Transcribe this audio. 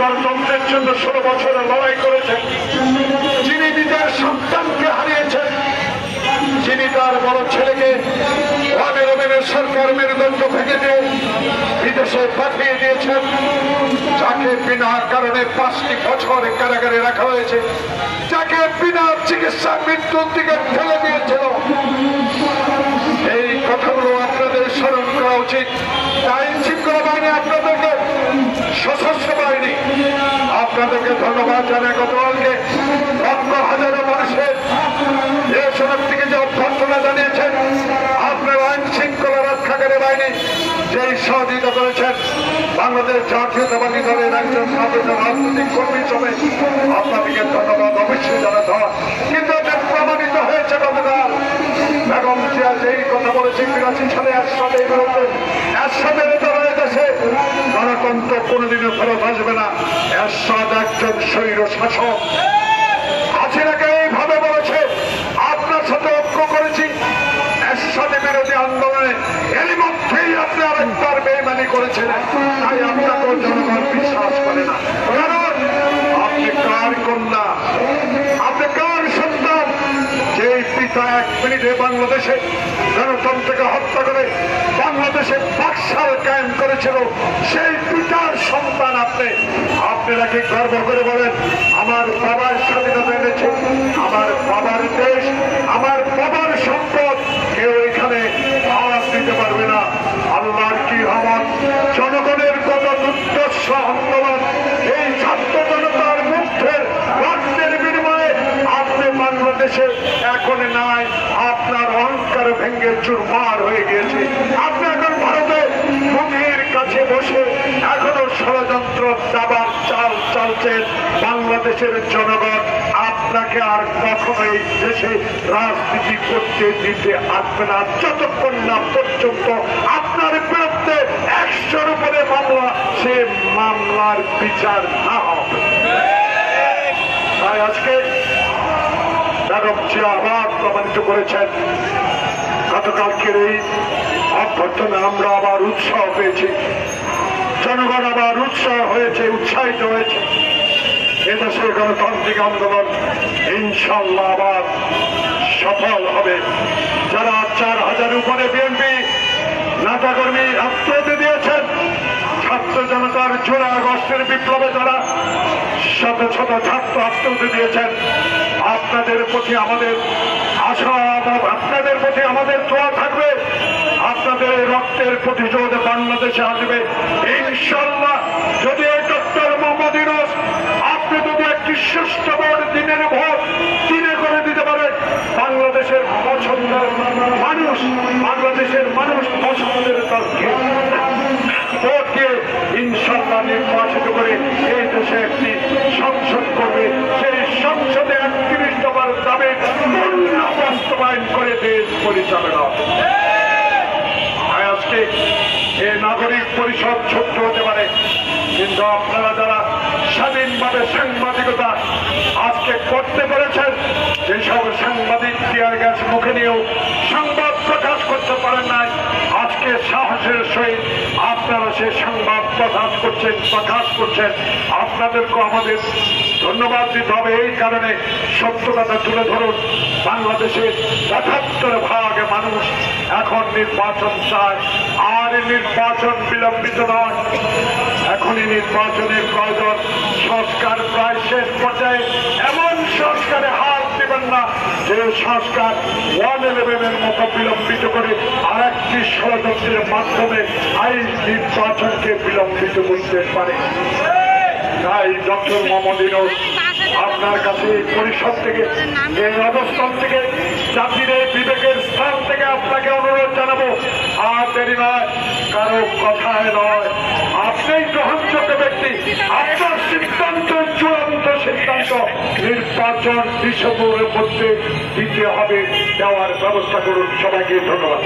গণতন্ত্রের জন্য ষোলো বছরের লড়াই করেছেন যিনি নিজের সন্তানকে হারিয়েছেন যিনি তার বড় ছেলেকে রবিনের সরকার মেরুদণ্ড ভেঙে দিয়ে বিদেশে পাঠিয়ে দিয়েছেন, যাকে বিনা কারণে পাঁচটি বছর কারাগারে রাখা হয়েছে, যাকে বিনা চিকিৎসা মৃত্যুর দিকে ঠেলে দিয়েছিল। এই কথাগুলো আপনাদের স্মরণ করা উচিত। আইন শৃঙ্খলা বাহিনী আপনাদেরকে। সশস্ত্র বাহিনী, আপনাদেরকে ধন্যবাদ জানাই গতকালকে। লক্ষ হাজারো মানুষের সড়ক থেকে যে অভ্যর্থনা জানিয়েছেন আপনার আইন শৃঙ্খলা রক্ষাকারী বাহিনী যেই সহযোগিতা করেছেন বাংলাদেশ জাতীয়তাবাদী দলের একজন সাবেক রাজনৈতিক কর্মী হিসেবে আপনাদেরকে ধন্যবাদ, অবশ্যই জানাতে হয় কিন্তু প্রমাণিত হয়েছে গতকাল বেগম জিয়া যেই কথা বলেছে বিরাশি সালে একসাথে বিরুদ্ধে একসাথে নেতারা দেশে গণতন্ত্র কোনোদিনও ফেরত আসবে না। এরশাদ একজন স্বৈর শাসক। হাসিনাকে এইভাবে বলেছে, আপনার সাথে ঐক্য করেছি। একসাথে বিরোধী আন্দোলনে এরই মধ্যেই আপনি আরেকবার বেইমানি করেছিলেন। তাই আপনাকেও জনগণ বিশ্বাস করে না। কারণ আপনি কার কন্যা? আপনি কার সন্তান? যেই পিতা এক মিনিটে বাংলাদেশে গণতন্ত্রকে হত্যা করে বাংলাদেশে বাকশাল কায়েম করেছিল, সেই পিতার সন্তান আপনি। আপনি নাকি গর্ব করে বলেন, আমার বাবার স্বাধীনতা এনেছে, আমার বাবার দেশ, আমার বাবার সম্পদ, কেউ এখানে দিতে পারবে না। আল্লাহর কি রহমত? জনগণের কত দুর্দর্শ আন্দোলন এই ছাত্র জনতার মুখের রক্তের বিনিময়ে আপনি বাংলাদেশে এখন নাই, আপনার অহংকার ভেঙ্গে চুরমার হয়ে গিয়েছে। আপনি এখন ভারতে মুখের কাছে বসে এখনও ষড়যন্ত্র দাবার চাল চালছেন বাংলাদেশের জনগণ। আপনাকে আর কখনোই দেশে রাজনীতি করতে দিতে আসবে না। যতক্ষণ না পর্যন্ত আপনার বিরুদ্ধে একশোর উপরে মামলা, সে মামলার বিচার না হবে। তাই আজকে বেগম জিয়া আবার প্রমাণিত করেছেন গতকালকের এই অভ্যর্থনা আমরা আবার উৎসাহ পেয়েছি। জনগণ আবার উৎসাহ হয়েছে, উৎসাহিত হয়েছে। এদেশের গণতান্ত্রিক আন্দোলন ইনশাল্লাহ আবার সফল হবে। যারা চার হাজার উপরে বিএনপি নেতাকর্মী আত্মহত্যা দিয়েছেন, ছাত্র জনতার জোড়া আগস্টের বিপ্লবে যারা শত শত ছাত্র আত্মহত্যা দিয়েছেন, আপনাদের প্রতি আমাদের আশা আপনাদের প্রতি আমাদের দোয়া থাকবে। আপনাদের রক্তের প্রতিশোধ বাংলাদেশে আসবে। ইনশাল্লাহ যদি এই ডক্টর মোহাম্মদ ইউনুস আপনি ভোট দিনের ভোট দিনে করে দিতে পারেন বাংলাদেশের পছন্দের মানুষ, বাংলাদেশের মানুষ পছন্দের নির্বাচিত করে এই দেশে একটি সংসদ করবে। সেই সংসদে একত্রিশ দাবি বাস্তবায়ন করে দেশ পরিচালনা আজকে এই নাগরিক পরিষদ ছোট্ট হতে পারে। কিন্তু আপনারা স্বাধীনভাবে সাংবাদিকতা আজকে করতে পেরেছেন। যেসব সাংবাদিক টিয়ার গ্যাস মুখে নিয়েও সংবাদ প্রকাশ করতে পারেন নাই, আজকে সাহসের সহিত আপনারা সে সংবাদ প্রকাশ করছেন প্রকাশ করছেন। আপনাদেরকে আমাদের ধন্যবাদ দিতে হবে। এই কারণে সত্য কথা তুলে ধরুন, বাংলাদেশের একাত্তর ভাগ মানুষ এখন নির্বাচন চায়। আর নির্বাচন বিলম্বিত নয়। এখনই নির্বাচনের প্রয়োজন। সংস্কার প্রায় শেষ পর্যায়ে। এমন সংস্কারে হাত না যে সংস্কার ওয়ান ইলেভেনের মতো বিলম্বিত করে আর একটি ষড়যন্ত্রের মাধ্যমে আইন নির্বাচনকে বিলম্বিত করতে পারে। তাই ডক্টর মোহাম্মদ ইউনুস আপনার কাছে এই পরিষদ থেকে, এই অবস্থান থেকে, জাতির এই বিবেকের স্থান থেকে আপনাকে অনুরোধ জানাব, আর দেরি নয়, কারও কথায় নয়। আপনিই গ্রহণযোগ্য ব্যক্তি, আপনার সিদ্ধান্ত নির্বাচন বিশ্বপুরের মধ্যে দিতে হবে দেওয়ার ব্যবস্থা করুন। সবাইকে ধন্যবাদ।